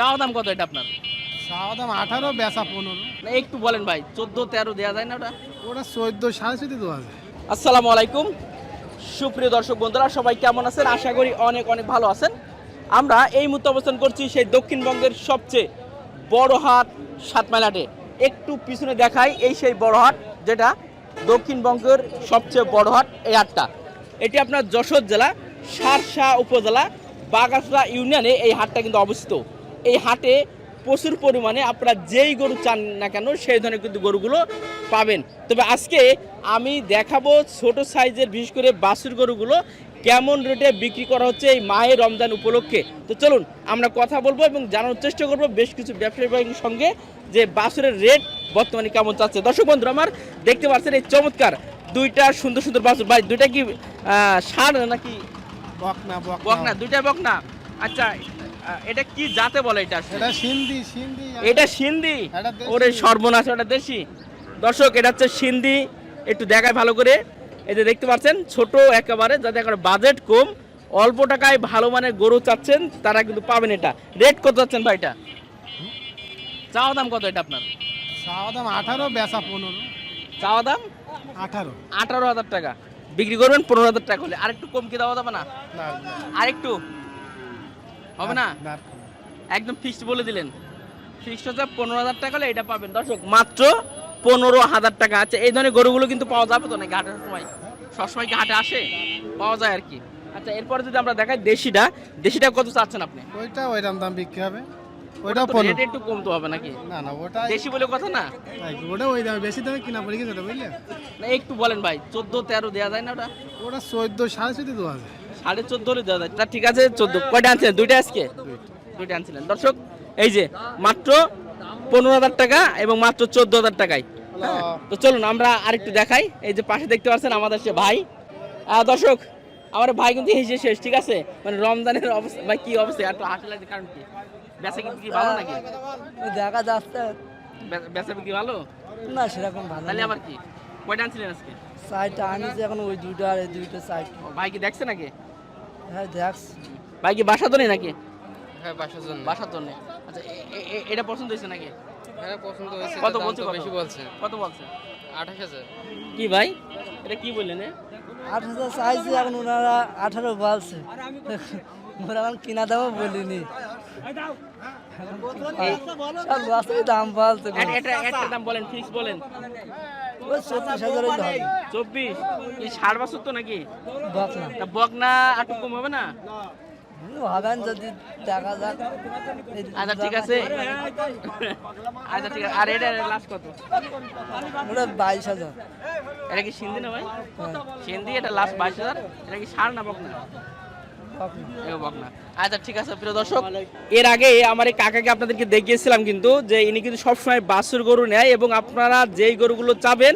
চাওয়া দাম কত এটা আপনার? চাওয়া দাম আঠারো বেচা পনেরো। না একটু বলেন ভাই চোদ্দ তেরো দেওয়া যায় না ওটা? ওটা চোদ্দ সাড়ে চোদ্দ দেওয়া যায়। আসসালামু আলাইকুম। সুপ্রিয় দর্শক বন্ধুরা সবাই কেমন আছেন? আশা করি অনেক অনেক ভালো আছেন। আমরা এই মুহূর্তে অবস্থান করছি সেই দক্ষিণবঙ্গের সবচেয়ে বড় হাট সাতমাইল হাটে। একটু পিছনে দেখাই এই সেই বড় হাট যেটা দক্ষিণবঙ্গের সবচেয়ে বড় হাট এই হাটটা। এটি আপনার যশোর জেলা সারসা উপজেলা বাগাসরা ইউনিয়নে এই হাটটা কিন্তু অবস্থিত। এই হাটে প্রচুর পরিমাণে আপনারা যেই গরু চান না কেন সেই ধরনের কিন্তু গরুগুলো পাবেন। তবে আজকে আমি দেখাবো ছোট সাইজের বিশেষ করে বাছুর গরুগুলো কেমন রেটে বিক্রি করা হচ্ছে এই মায়ের রমজান উপলক্ষে। তো চলুন আমরা কথা বলব এবং জানার চেষ্টা করব বেশ কিছু ব্যবসায়ী সঙ্গে যে বাছুরের রেট বর্তমানে কেমন চাচ্ছে। দর্শক বন্ধু আমার দেখতে পাচ্ছেন এই চমৎকার দুইটা সুন্দর সুন্দর বাছুর। ভাই দুইটা কি ষাঁড় নাকি? বকনা। বকনা দুইটা বকনা। আচ্ছা এটা কি জাতে বলে এটা এটা সিন্ধি সিন্ধি। এটা সিন্ধি? ওরে সর্বনাশ ওটা দেশি। দর্শক এটা হচ্ছে সিন্ধি। একটু দেখায় ভালো করে। এই যে দেখতে পাচ্ছেন ছোট একেবারে যাতে একেবারে বাজেট কম। অল্প টাকায় ভালো মানের গরু চাচ্ছেন তারা কিন্তু পাবেন এটা। রেট কত চাচ্ছেন ভাই এটা? চাওয়া দাম কত এটা আপনার? চাওয়া দাম আঠারো বেচা পনেরো। চাওয়া দাম? আঠারো। আঠারো হাজার টাকা। বিক্রি করবেন পনেরো হাজার টাকা হলে। আরেকটু কম কি দেওয়া যাবে না না, আরেকটু? হবে না? না, একদম ফিক্সড বলে দিলেন। ফিক্সড হচ্ছে পনেরো হাজার টাকা হলে এটা পাবেন। দর্শক মাত্র পনেরো হাজার টাকা আছে। এই ধরনের গরুগুলো কিন্তু পাওয়া যাবে তো নাকি হাটের সময় সবসময় হাটে আসে? পাওয়া যায় আর কি। আচ্ছা এরপরে যদি আমরা দেখাই দেশিটা দেশিটা কত চাচ্ছেন আপনি? ওইটা ওইরকম দাম বিক্রি হবে। ওইটাও পনেরো। রেট একটু কমতে হবে নাকি? না না ওটা দেশি বলে কথা না? ওটা ওই দামে বেশি দামে কিনা পড়ে গেছে ওটা বুঝলে? না একটু বলেন ভাই চোদ্দ তেরো দেওয়া যায় না ওটা? ওটা চোদ্দ সাড়ে চোদ্দ দেওয়া যায়। সাড়ে চোদ্দ হলে দেওয়া যায়। তা ঠিক আছে চোদ্দ। কয়টা আনছিলেন? দুইটা আজকে? দুইটা আনছিলেন। দর্শক এই যে মাত্র পনেরো হাজার টাকা এবং মাত্র চোদ্দ হাজার টাকায়। হ্যাঁ, তো চলুন আমরা আরেকটু দেখাই। এই যে পাশে দেখতে পাচ্ছেন আমাদের সে ভাই। দর্শক আমার ভাই কিন্তু হেসে শেষ ঠিক আছে? মানে রমজানের অবস্থা ভাই কি অবস্থা? একটু হাসি লাগছে কারণ কি? বেচা কিন্তু কি ভালো নাকি? দেখা যাচ্ছে। বেচা বিক্রি ভালো? না সেরকম ভালো তাহলে আবার কি? কয়টা আনছিলেন আজকে? সাইডটা আনিছে এখন ওই দুইটা আর এই দুইটা সাইড ও, ভাই কি দেখছে নাকি? হ্যাঁ ভাই কি বাসা তো নেই নাকি? হ্যাঁ বাসার জন্য বাসার জন্য আচ্ছা এটা পছন্দ হয়েছে নাকি? হ্যাঁ পছন্দ হয়েছে কত দাম বলছে বেশি বলছে। কত বলছে? আঠাশ হাজার। কি ভাই? এটা কি বললেন? আট হাজার চাইছি এখন ওনারা আঠারো বলছে। ওরা এখন কিনা দামও বলিনি। দাম বলছে এটা- এটা একটা দাম বলেন ফিক্স বলেন চব্বিশ হাজার হবে চব্বিশ এই ষাট বছর তো নাকি বক না তা বকনা একটু কম হবে না হবেন যদি দেখা যাক আচ্ছা ঠিক আছে আচ্ছা ঠিক আছে আর এটা লাস্ট কত ওটা বাইশ হাজার এটা কি সিন্ধি না ভাই? হ্যাঁ, সিন্ধি এটা লাস্ট বাইশ হাজার। এটা কি ষাট না বকনা? আচ্ছা ঠিক আছে প্রিয় দর্শক এর আগে আমার এই কাকাকে আপনাদেরকে দেখিয়েছিলাম কিন্তু যে ইনি কিন্তু সবসময় বাছুর গরু নেয় এবং আপনারা যেই গরুগুলো চাবেন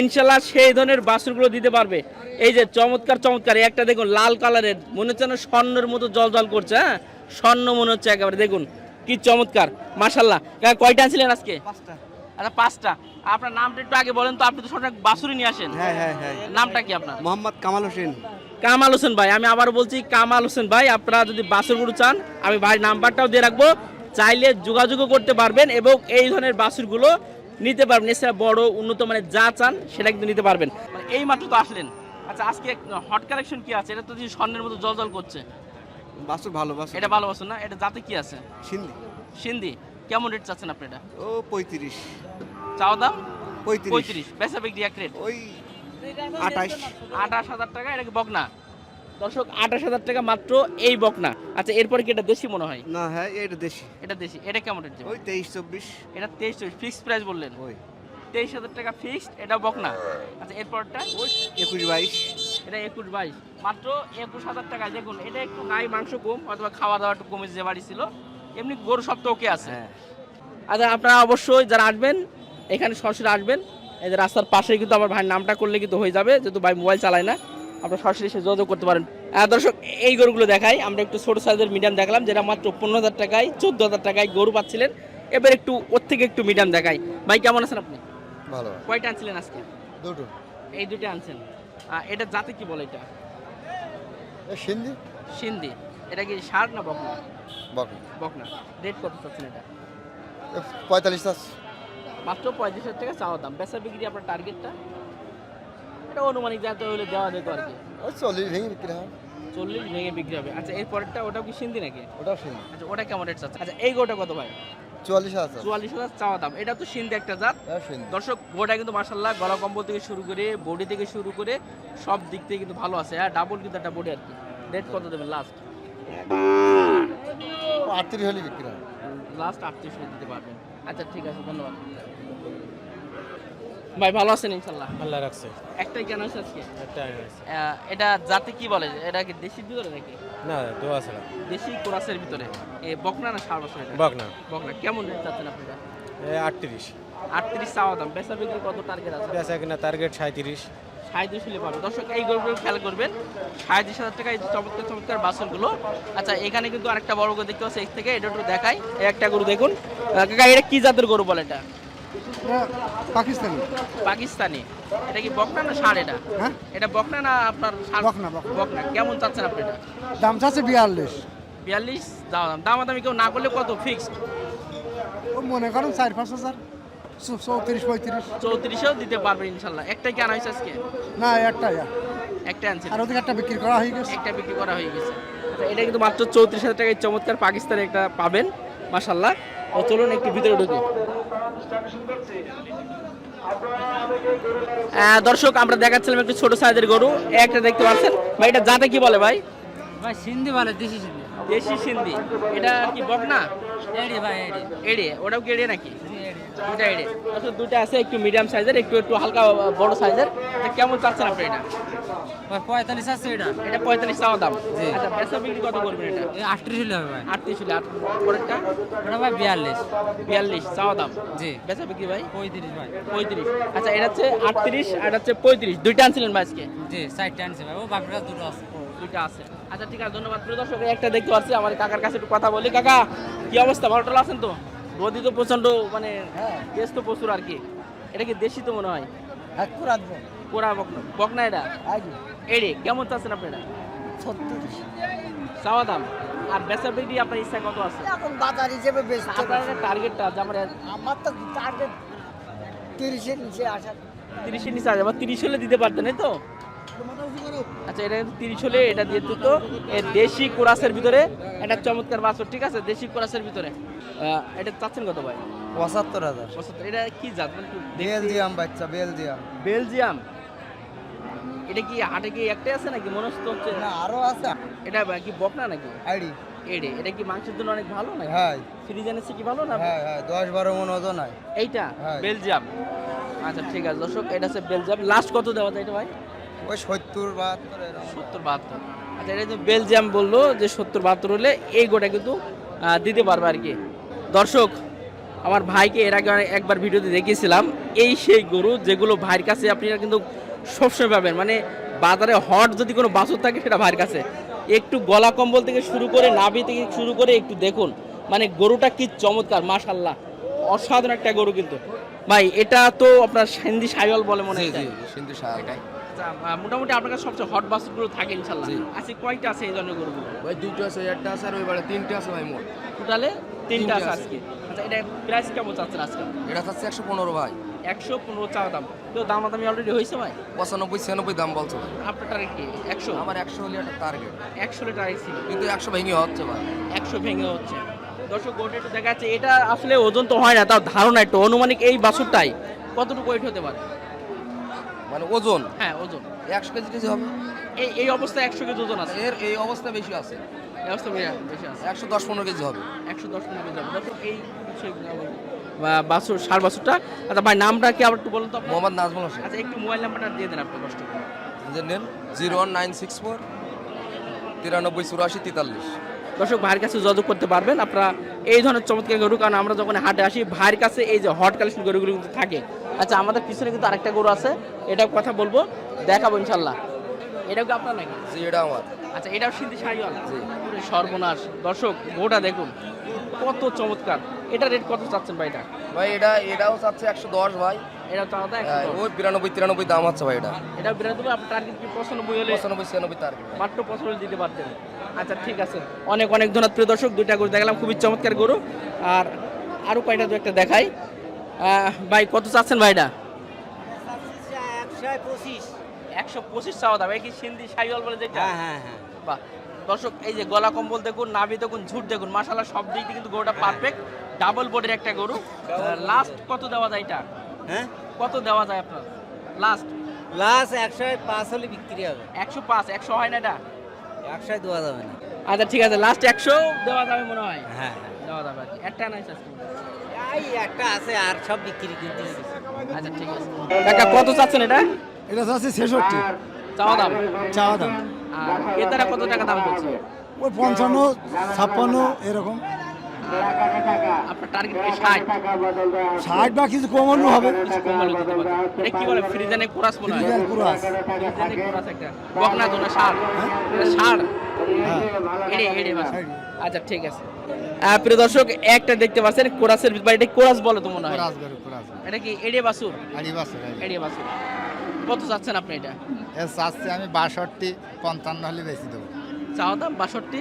ইনশাল্লাহ সেই ধরনের বাছুরগুলো দিতে পারবে। এই যে চমৎকার চমৎকার একটা দেখুন লাল কালারের মনে হচ্ছে না স্বর্ণের মতো জল জল করছে হ্যাঁ? স্বর্ণ মনে হচ্ছে একেবারে দেখুন কি চমৎকার মাশাল্লাহ। কাকা কয়টা আনছিলেন আজকে? আচ্ছা পাঁচটা। আপনার নামটা একটু আগে বলেন তো আপনি তো সবসময় বাছুরি নিয়ে আসেন। হ্যাঁ হ্যাঁ হ্যাঁ। নামটা কি আপনার? মোহাম্মদ কামাল হোসেন। কামাল হোসেন ভাই আমি আবার বলছি কামাল হোসেন ভাই আপনারা যদি বাসুর গরু চান আমি ভাই নাম্বারটাও দিয়ে রাখব। চাইলে যোগাযোগও করতে পারবেন এবং এই ধরনের বাসুরগুলো নিতে পারবেন। এছাড়া বড় উন্নত মানের যা চান সেটা কিন্তু নিতে পারবেন। মানে এই মাত্র তো আসলেন। আচ্ছা আজকে হট কালেকশন কি আছে? এটা তো যে স্বর্ণের মতো জল জল করছে। বাসুর ভালো বাসুর। এটা ভালো বাসুর না? এটা যাতে কি আছে? সিন্ধি। সিন্ধি। কেমন রেট চাচ্ছেন আপনি এটা? ও পঁয়ত্রিশ। চাও দাম? পঁয়ত্রিশ। পঁয়ত্রিশ। বেচা বিক্রি এক রেট ওই আঠাশ। আঠাশ হাজার টাকা এটা কি বকনা? দর্শক আঠাশ হাজার টাকা মাত্র এই বকনা। আচ্ছা এরপরে কি এটা দেশি মনে হয়? না হ্যাঁ এটা দেশি। এটা দেশি। এটা কেমন ওই তেইশ চব্বিশ। এটা তেইশ চব্বিশ ফিক্সড প্রাইস বললেন। ওই। তেইশ হাজার টাকা ফিক্সড এটা বকনা। আচ্ছা এরপরটা? একুশ বাইশ। এটা একুশ বাইশ। মাত্র একুশ হাজার টাকা। দেখুন এটা একটু গায়ে মাংস কম অথবা খাওয়া দাওয়া একটু যে বাড়ি ছিল। এমনি গরু সব তো ওকে আছে। হ্যাঁ। আচ্ছা আপনারা অবশ্যই যারা আসবেন এখানে সরাসরি আসবেন। এই যে রাস্তার পাশে কিন্তু আমার ভাইয়ের নামটা করলে কিন্তু হয়ে যাবে যেহেতু ভাই মোবাইল চালায় না। আপনারা সরাসরি এসে যোগাযোগ করতে পারেন। দর্শক এই গরুগুলো দেখাই। আমরা একটু ছোট সাইজের মিডিয়াম দেখালাম যেটা মাত্র পনেরো হাজার টাকায় চোদ্দ হাজার টাকায় গরু পাচ্ছিলেন। এবার একটু ওর থেকে একটু মিডিয়াম দেখাই। ভাই কেমন আছেন আপনি? ভালো। কয়টা আনছিলেন আজকে? দুটো। এই দুটো আনছেন। এটা জাতে কি বলে এটা? সিন্ধি? সিন্ধি। এটা কি ষাট না বকনা? বকনা। বকনা। রেট কত চাচ্ছেন এটা? পঁয়তাল্লিশ চাষ মাত্র পঁয়ত্রিশ হাজার টাকা চাওয়া দাম। বেচা বিক্রি আপনার টার্গেটটা এটা অনুমানিক যাতে হলে দেওয়া যেত আর কি। ওই চল্লিশ ভেঙে বিক্রি হয়। চল্লিশ ভেঙে বিক্রি হবে। আচ্ছা এর পরেরটা ওটাও কি সিন্ধি নাকি? ওটাও শুনি আচ্ছা ওটা কেমন রেট চাচ্ছে? আচ্ছা এই গোটা কত ভাই? চুয়াল্লিশ হাজার। চুয়াল্লিশ হাজার চাওয়া দাম। এটা তো সিন্ধি একটা জাত। শুনি দর্শক গোটা কিন্তু মার্শাল্লাহ গলা কম্বল থেকে শুরু করে বডি থেকে শুরু করে সব দিক থেকে কিন্তু ভালো আছে। হ্যাঁ ডাবল কিন্তু একটা বডি আর কি। রেট কত দেবেন লাস্ট আটত্রিশ হলে বিক্রি হয়। লাস্ট আটত্রিশ হলে দিতে পারবেন। আচ্ছা ঠিক আছে ধন্যবাদ। ভাই ভালো আছেন ইনশাল্লাহ? আল্লাহ রাখছে। একটাই কেন আছে আজকে? একটা এটা জাতে কি বলে? এটা কি দেশির ভিতরে নাকি? না দোয়া ছাড়া। দেশি কোরাসের ভিতরে। এ বকনা না সার বছর এটা? বকনা। বকনা। কেমন রেট চাচ্ছেন আপনারা? আটত্রিশ। আটত্রিশ চাওয়া দাম। বেচা বিক্রি কত টার্গেট আছে? বেচা কিনা টার্গেট সাঁত্রিশ সাঁত্রিশ হলে পাবে দর্শক এই গরুগুলো খেয়াল করবেন সাঁত্রিশ হাজার টাকা এই চমৎকার চমৎকার বাসনগুলো আচ্ছা এখানে কিন্তু আরেকটা বড় গরু দেখতে পাচ্ছি এর থেকে এটা একটু দেখাই। একটা গরু দেখুন। কাকা এটা কি জাতের গরু বলে এটা? পাকিস্তানি। পাকিস্তানি। এটা কি বকনা না ষাঁড় এটা? হ্যাঁ? এটা বকনা না আপনার? বকনা, বকনা। কেমন চাচ্ছেন আপনি এটা? দাম চাচ্ছে বিয়াল্লিশ। বিয়াল্লিশ? দাম দামাদামি কেউ না করলে কত? ফিক্সড? মনে করেন চার পাঁচ হাজার। চৌত্রিশ পঁয়ত্রিশ। চৌত্রিশেও দিতে পারবে ইনশাল্লাহ। একটাই কি আনা হয়েছে আজকে? না একটাই একটা আনছিল আর ওদিকে একটা বিক্রি করা হয়ে গেছে। একটা বিক্রি করা হয়ে গেছে। আচ্ছা, এটা কিন্তু মাত্র চৌত্রিশ হাজার টাকায় চমৎকার পাকিস্তানে একটা পাবেন মাসাল্লাহ ও চলুন একটু ভিতরে ঢুকি। আহ, দর্শক আমরা দেখাচ্ছিলাম একটু ছোট সাইজের গরু। একটা দেখতে পাচ্ছেন। ভাই এটা জাতে কি বলে ভাই? ভাই সিন্ধি বলে দেশি সিন্ধি। দেশি সিন্ধি। এটা কি বকনা? এড়ি ভাই এড়ি। এড়ে ওটাও কি এড়ে নাকি? দুটা এড়ে আসলে দুটো আছে একটু মিডিয়াম সাইজের একটু একটু হালকা বড় সাইজের কেমন চাচ্ছেন আপনি এটা? পঁয়তাল্লিশ আছে এটা। এটা পঁয়তাল্লিশ টাকা দাম। আচ্ছা বেচা বিক্রি কত করবেন এটা? আটত্রিশ হলে হবে ভাই। আটত্রিশ হলে আট পরেরটা? ওটা ভাই বিয়াল্লিশ। বিয়াল্লিশ চাওয়া দাম। জি। বেচা বিক্রি ভাই? পঁয়ত্রিশ ভাই। পঁয়ত্রিশ। আচ্ছা এটা হচ্ছে আটত্রিশ আর হচ্ছে পঁয়ত্রিশ। দুইটা আনছিলেন ভাই আজকে? জি সাইডটা আনছে ভাই। ও বাপের দুটো আছে। দুইটা আছে। আচ্ছা ঠিক আছে ধন্যবাদ। প্রিয় দর্শক একটা দেখতে পাচ্ছি। আমার কাকার কাছে একটু কথা বলি। কাকা কি অবস্থা? ভালো আছেন তো? রোদি তো প্রচণ্ড মানে কেস তো প্রচুর আর কি। এটা কি দেশি তো মনে হয়? রাখব কোরা বকনা বকনা এটা? এড়ে কেমন চাচ্ছেন আপনি এটা? ছত্রিশ। চাওয়া দাম। আর বেচা বিক্রি আপনার ইচ্ছা কত আছে? এখন বাজার হিসেবে বেশি আপনার টার্গেটটা আমার আমার তো টার্গেট তিরিশের নিচে আসা। তিরিশের নিচে তিরিশ হলে দিতে পারতেন তো? আচ্ছা এটা কিন্তু তিরিশ হলে এটা দিয়ে এ দেশি কোরাসের ভিতরে একটা চমৎকার বাছর ঠিক আছে? দেশি কোরাসের ভিতরে। এটা চাচ্ছেন কত ভাই? পঁচাত্তর হাজার। পঁচাত্তর। এটা কি জাত? মানে বেলজিয়াম বাচ্চা বেলজিয়াম। বেলজিয়াম? এটা কি হাটে কি একটাই আছে নাকি? মনে হচ্ছে? না আরও আছে। এটা কি বকনা নাকি? আইডি এডে এটা কি মাংসের জন্য অনেক ভালো নাকি? হ্যাঁ। ফ্রিজেনের চেয়ে কি ভালো না? হ্যাঁ হ্যাঁ দশ বারো মন ওজন হয়। এইটা? হ্যাঁ। বেলজিয়াম। আচ্ছা ঠিক আছে। দর্শক এটা হচ্ছে বেলজিয়াম। লাস্ট কত দেওয়া যায় এটা ভাই? ওই সত্তর বাহাত্তর সত্তর বাহাত্তর। আচ্ছা এটা কিন্তু বেলজিয়াম বলল যে সত্তর বাহাত্তর হলে এই গোটা কিন্তু দিতে পারবে আর কি। দর্শক আমার ভাইকে এর আগে একবার ভিডিওতে দেখিয়েছিলাম এই সেই গরু যেগুলো ভাইয়ের কাছে আপনারা কিন্তু সবসময় পাবেন। মানে বাজারে হট যদি কোনো বাছুর থাকে সেটা ভাইয়ের কাছে। একটু গলা কম্বল থেকে শুরু করে নাভি থেকে শুরু করে একটু দেখুন। মানে গরুটা কি চমৎকার মাশাল্লাহ অসাধারণ একটা গরু কিন্তু। ভাই এটা তো আপনার সেন্দি সাইওয়াল বলে মনে হয়। সিন্ধু আহ, মোটামুটি আপনার কাছে সবচেয়ে হট বাসগুলো থাকে ইনশাল্লাহ। আজকে কয়টা আছে এই ধরনের গরুগুলো ওই দুইটা আছে একটা আছে আর ওই তিনটে আছে ভাই মোট। টোটালে তিনটা আছে আজকে। আচ্ছা এটা প্রাইস কেমন চাচ্ছেন আজকে? এটা থাকছে একশো পনেরো ভাই। একশো পনেরো চা দাম। তো দাম দামি অলরেডি হয়েছে ভাই? পঁচানব্বই ছিয়ানব্বই দাম বলছে ভাই। আপনার টার্গেট কি? একশো? আমার একশো হলে একটা টার্গেট একশো লিটার ছিল। কিন্তু একশো ভেঙে হচ্ছে ভাই। একশো ভেঙে হচ্ছে। দর্শক গোটা একটু দেখা যাচ্ছে এটা আসলে ওজন তো হয় না তাও ধারণা একটু। অনুমানিক এই বাছুরটাই কতটুকু ওয়েট হতে পারে? মানে ওজন? হ্যাঁ ওজন। একশো কেজি কেজি হবে? এই এই অবস্থায় একশো কেজি ওজন আছে। এর এই অবস্থা বেশি আছে। এই অবস্থা বেশি- আছে একশো দশ পনেরো কেজি হবে। একশো দশ মিনিট যাবে দর্শক এই সেই বা- বাছুর সার বাছুরটা। আচ্ছা ভাই নামটা কি আবার একটু বলুন তো মোহাম্মদ নাজমুল হোসেন। আচ্ছা একটু মোবাইল নাম্বারটা দিয়ে দেন আপনি কষ্ট করে। নেন zero one nine six four তিরানব্বই চুরাশি তেতাল্লিশ। দর্শক ভাইয়ের কাছে যোগাযোগ করতে পারবেন। আপনারা এই ধরনের চমৎকার গরু কারণ আমরা যখন হাটে আসি ভাইয়ের কাছে এই যে হট কালেকশন গরুগুলো কিন্তু থাকে। আচ্ছা আমাদের পিছনে কিন্তু আরেকটা গরু আছে। এটাও কথা বলব দেখাবো ইনশাল্লাহ। এটাও কি আপনার নাকি? জি এটা আমার। আচ্ছা এটাও সিন্ধি শাড়িওয়ালা? সর্বনাশ। দর্শক গোটা দেখুন কত চমৎকার। এটা রেট কত চাচ্ছেন ভাই এটা? ভাই এটা এটাও চাচ্ছে একশো দশ ভাই। এটা চাওয়া হ্যাঁ, ওই বিরানব্বই তিরানব্বই দাম হচ্ছে ভাই এটা। এটা বিরানব্বই আপনার টার্গেট কি পঁচানব্বই হলে? পঁচানব্বই ছিয়ানব্বই তার মাত্র পছন্দ দিতে পারতেন। আচ্ছা ঠিক আছে। অনেক অনেক ধন্যবাদ প্রিয় দর্শক দুইটা গরু দেখলাম খুবই চমৎকার গরু। আর আরও কয়টা দু একটা দেখাই। ভাই কত চাচ্ছেন ভাইটা একশো পঁচিশ চাওয়া দাম। এই কি সিন্ধি সাইওয়াল বলে যেটা? হ্যাঁ হ্যাঁ বাহ। দর্শক এই যে গলা কম্বল দেখুন নাভি দেখুন ঝুট দেখুন মাসালা সব দিক দিয়ে কিন্তু গরুটা পারফেক্ট ডাবল বডির একটা গরু। লাস্ট কত দেওয়া যায় এটা? হ্যাঁ? কত দেওয়া যায় আপনার? লাস্ট লাস্ট একশো পাঁচ হলে বিক্রি হবে। একশো পাঁচ একশো হয় না এটা? একশোয় দেওয়া যাবে না। আচ্ছা ঠিক আছে লাস্ট একশো দেওয়া যাবে মনে হয়। হ্যাঁ দেওয়া যাবে একটা নাই একটা আছে আর সব বিক্রি কিন্তু আচ্ছা ঠিক আছে। কাকা কত চাচ্ছেন এটা? এটা আছে ছেষট্টি। চাওয়া দাম? চাওয়া দাম। আর এটারা কত টাকা দাম বলছে? ওই পঞ্চান্ন ছাপ্পান্ন এরকম। আপনার টার্গেট কি? ষাট। ষাট বা কিছু কমানো হবে। কিছু কম দিতে পারবেন। এটা কি বলে ফ্রিজানে কোরাস মনে হয়? ডিজাইন পুরো ফ্রিজানে কোরাস একটা। বকনা তো না ষাড় এটা ষাড় হ্যাঁ। এড়ে এড়ে আচ্ছা ঠিক আছে। প্রিয় দর্শক একটা দেখতে পাচ্ছেন কোরাসের বা এটা কোরাস বলে তো মনে হয়। গরু কোরাস এটা কি এড়িয়ে বাসুর এড়িয়ে বাসে এড়ে বাসুর কত চাচ্ছেন আপনি এটা? চাচ্ছি আমি বাষট্টি পঞ্চান্ন হলে বেশি দেবো। চাওয়া দাম বাষট্টি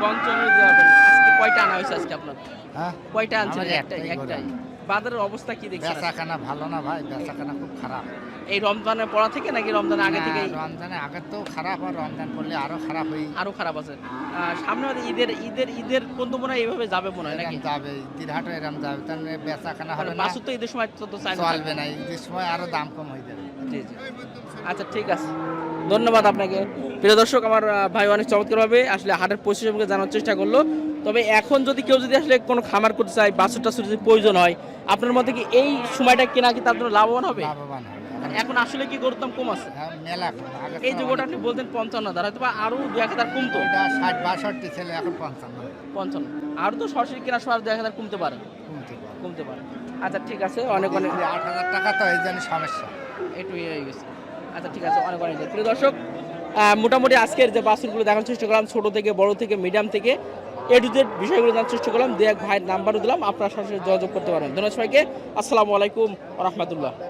পঞ্চান্ন দেওয়া। আজকে কয়টা আনা হয়েছে আজকে আপনার? হ্যাঁ? কয়টা আনছেন? একটাই একটাই। বাজারের অবস্থা কি দেখছেন? বেচাখানা ভালো না ভাই বেচাখানা খুব খারাপ। এই রমজানের পড়া থেকে নাকি রমজান আগে থেকে হ্যাঁ, রমজানে আগে তো খারাপ আর রমজান পড়লে আরও খারাপ হয়ে। আরও খারাপ আছে। সামনে ঈদের ঈদের ঈদের কোন মনে হয় এইভাবে যাবে মনে হয় নাকি? যাবে দিনহাটও এরম যাবে তার বেচাখানা হবে না। বাসুর তো ঈদের সময় তো তো চলবে না ঈদের সময় আরও দাম কম হয়ে যাবে। জি জি। আচ্ছা ঠিক আছে। ধন্যবাদ আপনাকে। প্রিয় দর্শক আমার ভাই অনেক চমৎকারভাবে আসলে হাটের পরিস্থিতি জানার চেষ্টা করল। তবে এখন যদি কেউ যদি আসলে কোনো খামার করতে চায় বাছুর টাছুর যদি প্রয়োজন হয় আপনার মতে কি এই সময়টা কেনা কি তার জন্য লাভবান হবে? লাভবান এখন আসলে কি করতাম কম আছে? হ্যাঁ, মেলা এই তো যে গোটা আপনি বলতেন পঞ্চান্ন হাজার হয়তো বা আরও দু এক হাজার কমতো। ষাট বাষট্টি ছেলে এখন পঞ্চান্ন। পঞ্চান্ন। আরও তো সরাসরি কেনার সময় দু এক হাজার কমতে পারে। কমতে পারে। আচ্ছা ঠিক আছে অনেক অনেক আট হাজার টাকা তো এই জন্য সমস্যা। একটু ইয়ে হয়ে গেছে। আচ্ছা ঠিক আছে অনেক অনেক প্রিয় দর্শক মোটামুটি আজকের যে বাসগুলো দেখার চেষ্টা করলাম ছোট থেকে বড় থেকে মিডিয়াম থেকে। এ টু জেড বিষয়গুলো জানার চেষ্টা করলাম। দু এক ভাইয়ের নাম্বারও দিলাম। আপনারা সাথে যোগাযোগ করতে পারেন। ধন্যবাদ সবাইকে। আসসালামু আলাইকুম রহমতুল্লাহ।